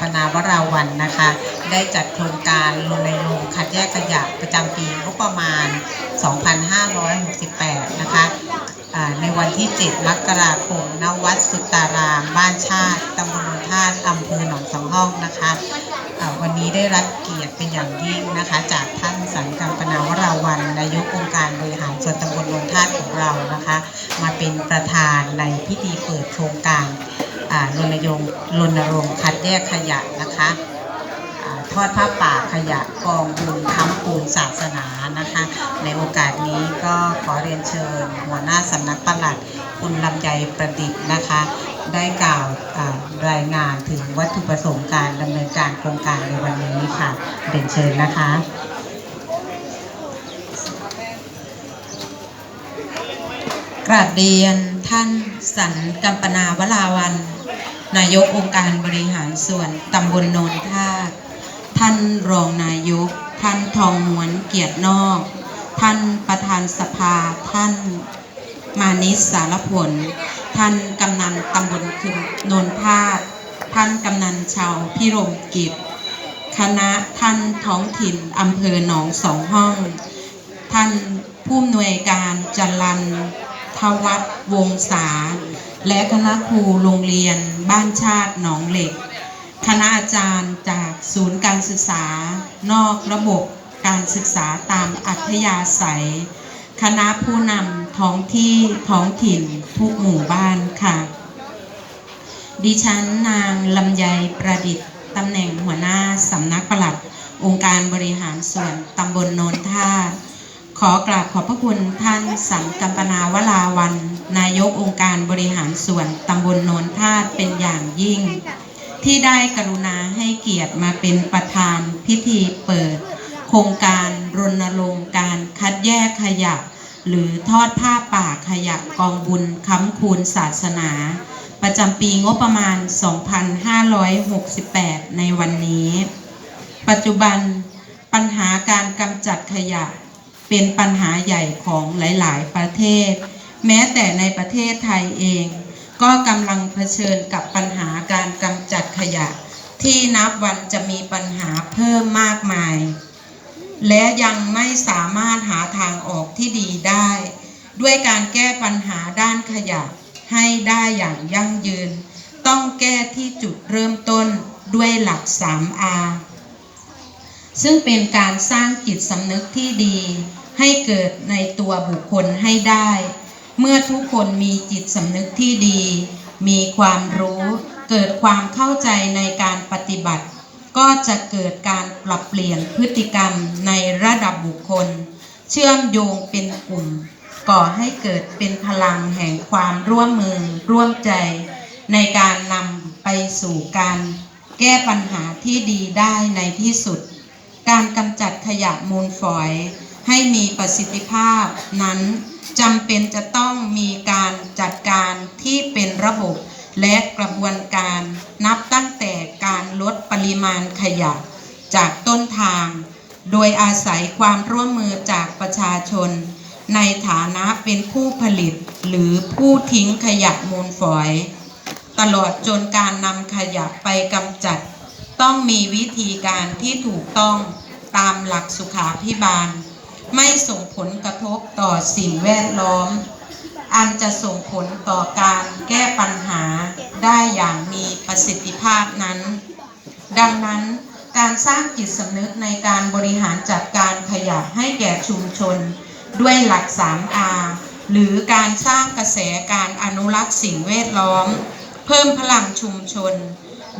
ปนาวราวันนะคะ ได้จัดโครงการรณรงค์คัดแยกขยะประจำปีงบประมาณ 2568 นะคะในวันที่ 7 มกราคม ณ วัดสุตตาราม บ้านชาติ ตำบลนนทาตอำเภอหนองสองห้องนะคะ วันนี้ได้รับเกียรติเป็นอย่างยิ่งนะคะ จากท่านสันกัมปนาวราวันนายกองค์การบริหารส่วนตำบลนนทาตของเรานะคะ มาเป็นประธานในพิธีเปิดโครงการ รณรงค์รณรงค์คัดแยกขยะนะคะทอดผ้าป่าขยะกองบุญค้ำปูนศาสนานะคะ ในโอกาสนี้ก็ขอเรียนเชิญ หัวหน้าสำนักปลัดคุณลำไยประดิษฐ์นะคะ ได้กล่าวรายงานถึงวัตถุประสงค์การดำเนินการโครงการในวันนี้ค่ะเรียนเชิญนะคะกราบเรียนท่านสันกัมปนาวราวัน นายกองค์การบริหารส่วนตำบลโนนทาท่านรองนายก ท่านทองม้วนเกียรตินอก ท่านประธานสภา ท่านมานิสสารผล ท่านกำนันตำบลคืนโนนทาท่านกำนันชาวพิรมกิจ คณะท่านท้องถิ่นอำเภอหนองสองห้อง ท่านผู้อำนวยการจรันทวัฒวงศา และคณะครูโรงเรียนบ้านชาติหนองเหล็ก คณะอาจารย์จากศูนย์การศึกษา นอกระบบการศึกษาตามอัธยาศัย คณะผู้นำท้องที่ท้องถิ่นทุกหมู่บ้านค่ะ ดิฉันนางลำไยประดิษฐ์ตำแหน่งหัวหน้าสำนักปลัด องค์การบริหารส่วนตำบลโนนท่า ขอกราบขอบพระคุณท่านสันกัมปนาวราวัน นายกองค์การบริหารส่วนตำบลโนนท่าตุเป็นอย่างยิ่ง ที่ได้กรุณาให้เกียรติมาเป็นประธานพิธีเปิด โครงการรณรงค์การคัดแยกขยะ หรือทอดผ้าป่าขยะกองบุญค้ำคูณศาสนา ประจำปีงบประมาณ 2568 ในวันนี้ ปัจจุบันปัญหาการกำจัดขยะ เป็นปัญหาใหญ่ของหลาย ๆ ประเทศ แม้แต่ในประเทศไทยเอง ก็กำลังเผชิญกับปัญหาการกำจัดขยะ ที่นับวันจะมีปัญหาเพิ่มมากมาย และยังไม่สามารถหาทางออกที่ดีได้ ด้วยการแก้ปัญหาด้านขยะให้ได้อย่างยั่งยืน ต้องแก้ที่จุดเริ่มต้นด้วยหลัก 3R ซึ่งเป็นการสร้างจิตสำนึกที่ดี ให้เกิดในตัวบุคคลให้ได้ เมื่อทุกคนมีจิตสำนึกที่ดี มีความรู้เกิดความเข้าใจในการปฏิบัติ ก็จะเกิดการปรับเปลี่ยนพฤติกรรมในระดับบุคคล เชื่อมโยงเป็นกลุ่ม ก่อให้เกิดเป็นพลังแห่งความร่วมมือร่วมใจ ในการนำไปสู่การแก้ปัญหาที่ดีได้ในที่สุด การกำจัดขยะมูลฝอย ให้มีประสิทธิภาพนั้นจำเป็นจะต้องมีการจัดการที่เป็นระบบและกระบวนการนับตั้งแต่การลดปริมาณขยะจากต้นทาง โดยอาศัยความร่วมมือจากประชาชน ในฐานะเป็นผู้ผลิตหรือผู้ทิ้งขยะมูลฝอย ตลอดจนการนำขยะไปกำจัด ต้องมีวิธีการที่ถูกต้องตามหลักสุขาพิบาล ไม่ส่งผลกระทบต่อสิ่งแวดล้อม อันจะส่งผลต่อการแก้ปัญหาได้อย่างมีประสิทธิภาพนั้น ดังนั้นการสร้างจิตสำนึกในการบริหารจัดการขยะให้แก่ชุมชน ด้วยหลัก 3R หรือการสร้างกระแสการอนุรักษ์สิ่งแวดล้อม เพิ่มพลังชุมชน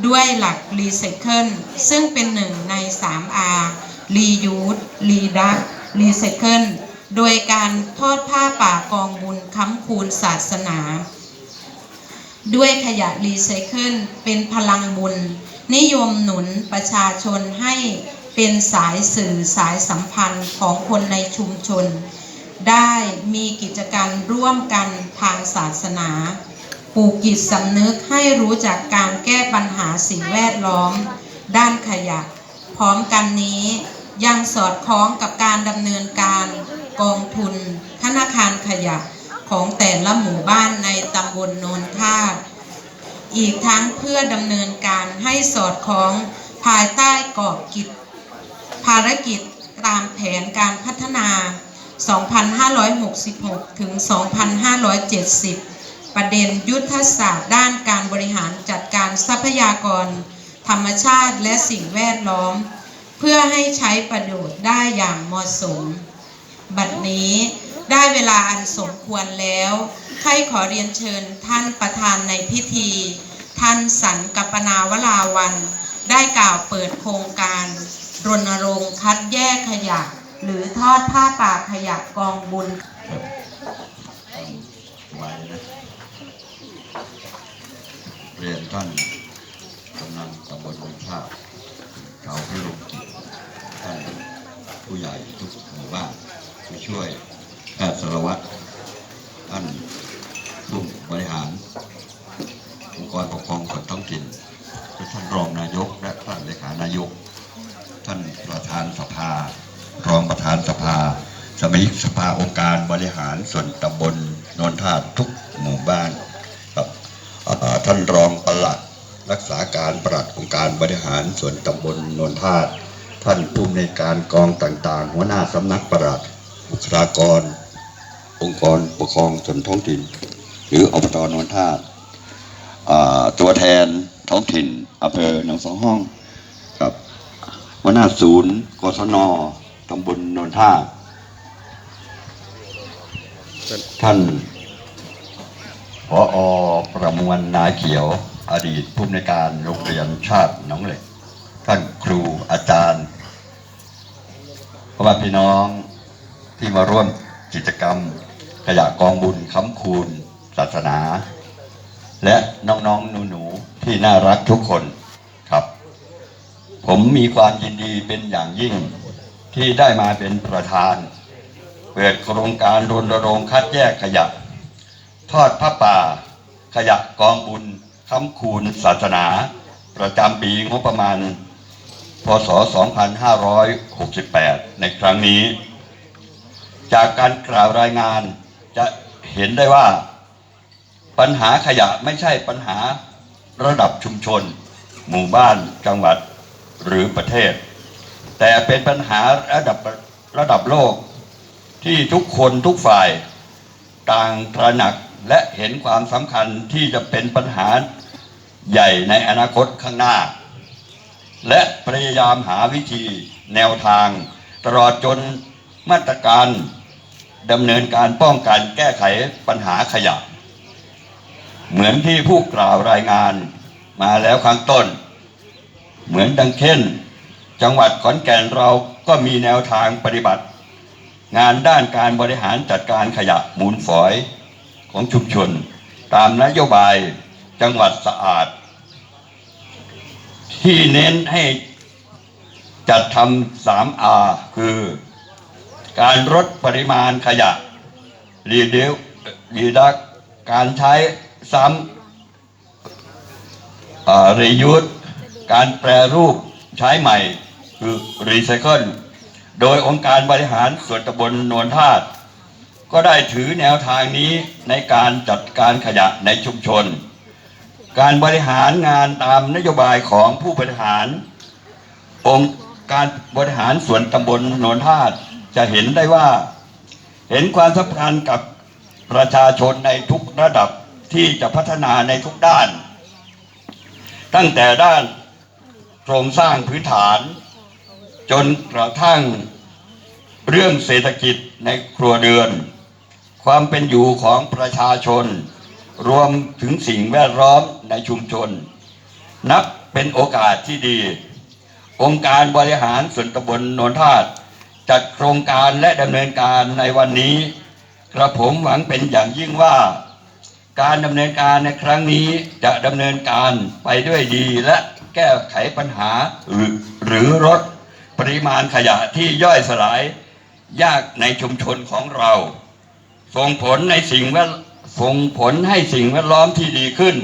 ด้วยหลักรีไซเคิลซึ่งเป็นหนึ่งใน 3R Reuse Reduce Recycle โดยการทอดผ้าป่ากองบุญค้ำคูณศาสนา ด้วยขยะรีไซเคิลเป็นพลังบุญ นิยมหนุนประชาชนให้เป็นสายสื่อสายสัมพันธ์ของคนในชุมชน ได้มีกิจการร่วมกันทางศาสนาปลูกจิตสำนึกให้รู้จักการแก้ปัญหาสิ่งแวดล้อม ด้านขยะ พร้อมกันนี้ ยังสอดคล้องกับการดำเนินการกองทุนธนาคารขยะของแต่ละหมู่บ้านในตำบลโนนทาอีกทั้งเพื่อดำเนินการให้สอดคล้องภายใต้กรอบกิจ ภารกิจตามแผนการพัฒนา 2566 ถึง 2570 ประเด็นยุทธศาสตร์ด้านการบริหารจัดการทรัพยากร ธรรมชาติและสิ่งแวดล้อม เพื่อให้ใช้ประโยชน์ได้อย่างเหมาะสม บัดนี้ได้เวลาอันสมควรแล้วใครขอเรียนเชิญท่านประธานในพิธี ท่านสันกัปนาวลาวัน ได้กล่าวเปิดโครงการ รณรงค์คัดแยกขยะ หรือทอดผ้าป่าขยะกองบุญเรียนท่านกำนันตำบลมืองท่าเขาพิรุกิจ ท่านผู้ใหญ่ทุกหมู่บ้านผู้ช่วยแพทย์สารวัตรท่านผู้บริหาร องค์กรปกครองส่วนท้องถิ่นท่านรองนายกและท่านเลขานายก ท่านประธานสภา รองประธานสภา สมาชิกสภาองค์การบริหารส่วนตำบลนนทาทุกหมู่บ้านครับท่านรองปลัดรักษาการปลัดองค์การบริหารส่วนตำบลนนทา ท่านผู้ในการกองต่างๆ หัวหน้าสำนักปลัดบุคลากร องค์กรปกครองส่วนท้องถิ่น หรืออบตนนทาตุอ่าตัวแทนท้องถิ่นอำเภอหนองสองห้องครับหัวหน้าศูนย์กศนตำบลนนท่าท่านผออประมวลนาเขียว อดีตผู้อำนการโรงเรียนชาติหนองเหล็ก ท่านครูอาจารย์พ่อแม่พี่น้องที่มาร่วมกิจกรรมขยะกองบุญค้ำคูณศาสนา และน้องๆหนูๆที่น่ารักทุกคนครับ ผมมีความยินดีเป็นอย่างยิ่งที่ได้มาเป็นประธาน เปิดโครงการรณรงค์คัดแยกขยะ ทอดผ้าป่า ขยะกองบุญค้ำคูณศาสนา ประจำปีงบประมาณ พศ 2568 ในครั้งนี้ จากการกล่าวรายงานจะเห็นได้ว่า ปัญหาขยะไม่ใช่ปัญหาระดับชุมชน หมู่บ้านจังหวัดหรือประเทศ แต่เป็นปัญหาระดับระดับโลก ที่ทุกคนทุกฝ่ายต่างตระหนักและเห็นความสำคัญที่จะเป็นปัญหาใหญ่ในอนาคตข้างหน้า และพยายามหาวิธีแนวทาง ตลอดจนมาตรการดำเนินการป้องกันแก้ไขปัญหาขยะ เหมือนที่ผู้กล่าวรายงานมาแล้วข้งต้น เหมือนดังเช่น จังหวัดขอนแก่นเราก็มีแนวทางปฏิบัติ งานด้านการบริหารจัดการขยะมูลฝอยของชุมชน ตามนโยบายจังหวัดสะอาด ที่เน้นให้จัดทำสามอาคือ การลดปริมาณขยะ รีดิวรีดักการใช้ซ้ำรียูสการแปรรูปใช้ใหม่คือรีไซเคิลโดยองค์การบริหารส่วนตำบลนวลธาตุก็ได้ถือแนวทางนี้ในการจัดการขยะในชุมชน การบริหารงานตามนโยบายของผู้บริหาร องค์การบริหารส่วนตำบลโนนธาตุจะเห็นได้ว่า เห็นความสำคัญกับประชาชนในทุกระดับที่จะพัฒนาในทุกด้าน ตั้งแต่ด้านโครงสร้างพื้นฐาน จนกระทั่งเรื่องเศรษฐกิจในครัวเรือน ความเป็นอยู่ของประชาชน รวมถึงสิ่งแวดล้อม ในชุมชน นับเป็นโอกาสที่ดี องค์การบริหารส่วนตำบลนนทาตจัดโครงการและดำเนินการในวันนี้ กระผมหวังเป็นอย่างยิ่งว่า การดำเนินการในครั้งนี้จะดำเนินการไปด้วยดีและแก้ไขปัญหาหรือหรือลดปริมาณขยะที่ย่อยสลายยากในชุมชนของเรา ส่งผลในสิ่งแวดส่งผลให้สิ่งแวดล้อมที่ดีขึ้น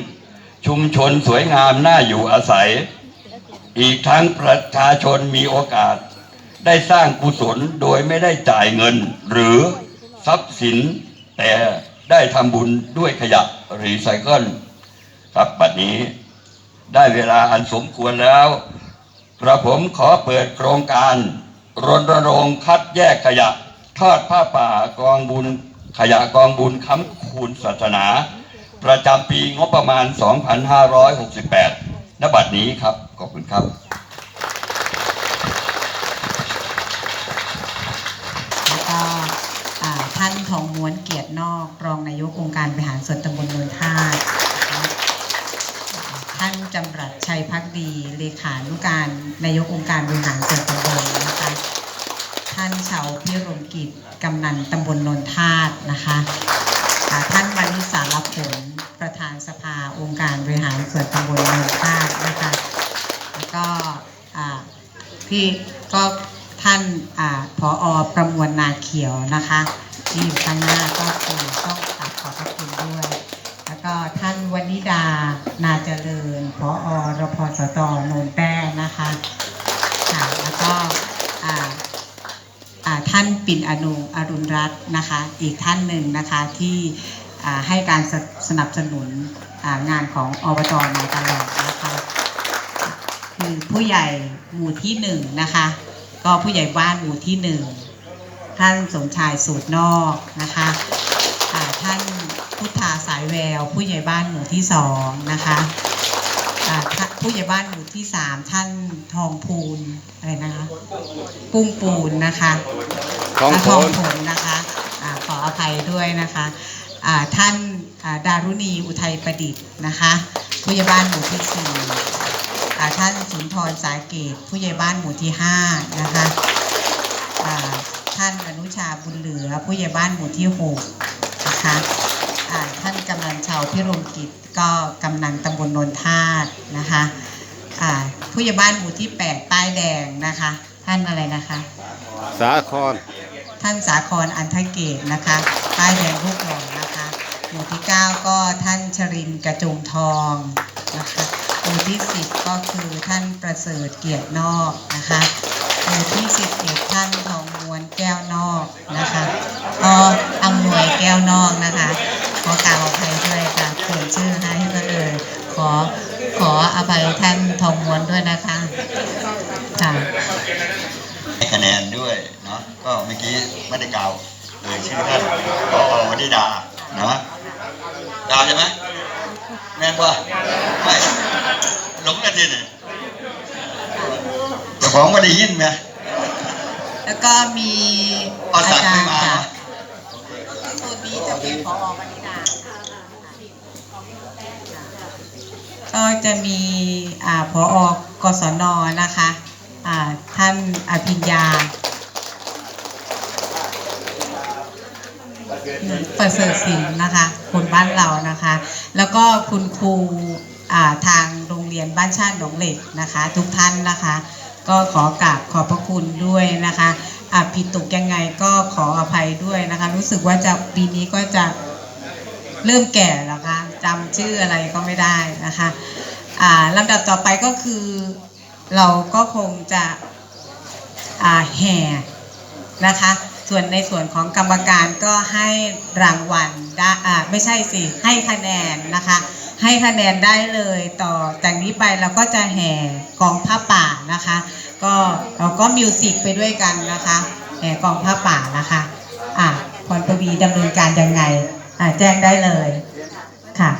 ชุมชนสวยงามน่าอยู่อาศัย อีกทั้งประชาชนมีโอกาส ได้สร้างกุศลโดยไม่ได้จ่ายเงิน หรือทรัพย์สิน แต่ได้ทำบุญด้วยขยะรีไซเคิลครับบัดนี้ได้เวลาอันสมควรแล้วกระผมขอเปิดโครงการรณรงค์คัดแยกขยะ ทอดผ้าป่ากองบุญขยะกองบุญค้ำคูณศาสนา ประจำปีงบประมาณ 2568 ณ บัดนี้ครับ ขอบคุณครับ แล้วก็อ่าท่านทองม้วนเกียรตินอกรองนายกองค์การบริหารส่วนตำบลนนท่านะคะท่านจำรัดชัยพักดีเลขานุการนายกองค์การบริหารส่วนตำบลนะคะท่านเฉาพิรมกิจกำนันตำบลนนทาตนะคะอ่าท่านมานิ ผลประธานสภาองค์การบริหารส่วนตำบลนนทานะคะแล้วก็อ่าพี่ก็ท่านอ่าผอประมวลนาเขียวนะคะที่อยู่ข้างหน้าก็คือต้องกราบขอบพระคุณด้วย แล้วก็ท่านวนิดานาเจริญผอรพสตโนนแป้นะคะค่ะแล้วก็อ่าอ่าท่านปิ่นอนุอรุณรัตน์นะคะ อีกท่านหนึ่งนะคะที่ ให้การสสนับสนุนอ่างานของอบจมาตลอดนะคะคือผู้ใหญ่หมู่ที่หนึ่งนะคะ ก็ผู้ใหญ่บ้านหมู่ที่หนึ่งท่านสมชายสูตรนอกนะคะอ่าท่านพุทธาสายแวว ผู้ใหญ่บ้านหมู่ที่สองนะคะอ่าท่านผู้ใหญ่บ้านหมู่ที่สามท่านทองพูนอะไรนะคะปุ้งปูนนะคะทองและผทองลผลนะคะอาขออภัยด้วยนะคะอ่า ท่านอ่าดารุณีอุทัยประดิษฐ์นะคะผู้ใหญ่บ้านหมู่ที่สี่อ่าท่านสุนทรสาเกต ผู้ใหญ่บ้านหมู่ที่ห้านะคะอ่าท่านอนุชาบุญเหลือ ผู้ใหญ่บ้านหมู่ที่หกนะคะอ่าท่านกำนันชาวพิรมกิจก็กำนันตำบลนนทาตนะคะอ่าผู้ใหญ่บ้านหมู่ที่แปดใต้แดงนะคะ ท่านอะไรนะคะ สาคร ท่านสาครอันทเกตนะคะป้ายแดงรูปหล่อนะคะ หมู่ที่ 9 ก็ท่านชรินกระจงทองนะคะหมู่ที่ 10 ก็คือท่านประเสริฐเกียรตินอกนะคะหมู่ที่ 11 ท่านทองม้วนแก้วนอกนะคะก็อำนวยแก้วนอกนะคะขอกล่าวอภัยด้วยค่ะเขียนชื่อให้ก็เลยขอขออภัยท่านทองม้วนด้วยนะคะค่ะให้คะแนนด้วยเนาะก็เมื่อกี้ไม่ได้กล่าวเอ่ยชื่อท่านพอวนิดาเนาะ ดาวใช่ไหมแม่นป่ะไม่หลงกันทีนี่เจ้าของไม่ได้ยินไหมแล้วก็มีเอาอาสักจารไม่ย์มาค่ะสูตรนี้จะเป็นพอวนิดาก็จะมีอ่าพอกศนนะคะอ่าท่านอภิญญาประเสริฐศิลป์นะคะ คนบ้านเรานะคะ แล้วก็คุณครูทางโรงเรียนบ้านชาติหนองเหล็กนะคะ ทุกท่านนะคะ ก็ขอกราบขอบพระคุณด้วยนะคะผิดตกยังไงก็ขออภัยด้วยนะคะ รู้สึกว่าจะปีนี้ก็จะเริ่มแก่แล้วคะจำชื่ออะไรก็ไม่ได้นะคะลำดับต่อไปก็คือเราก็คงจะแห่นะคะ ส่วนในส่วนของกรรมการก็ให้รางวัลได้อ่าไม่ใช่สิให้คะแนนนะคะ ให้คะแนนได้เลยต่อจากนี้ไปเราก็จะแห่กองผ้าป่านะคะ ก็เราก็มิวสิกไปด้วยกันนะคะแห่กองผ้าป่านะคะอะพรปวีดำเนินการยังไงอะแจ้งได้เลยค่ะ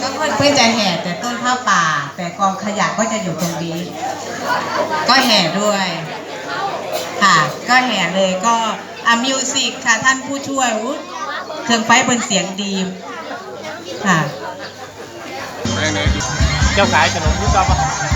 ก็เพื่อนจะแห่แต่ต้นผ้าป่า กองขยะก็จะอยู่ตรงนี้ ก็แห่ด้วย ค่ะ ก็แห่เลยก็อะมิวสิกค่ะท่านผู้ช่วยเครื่องไฟบนเสียงดีค่ะ เจ้าขายขนมยุบกับ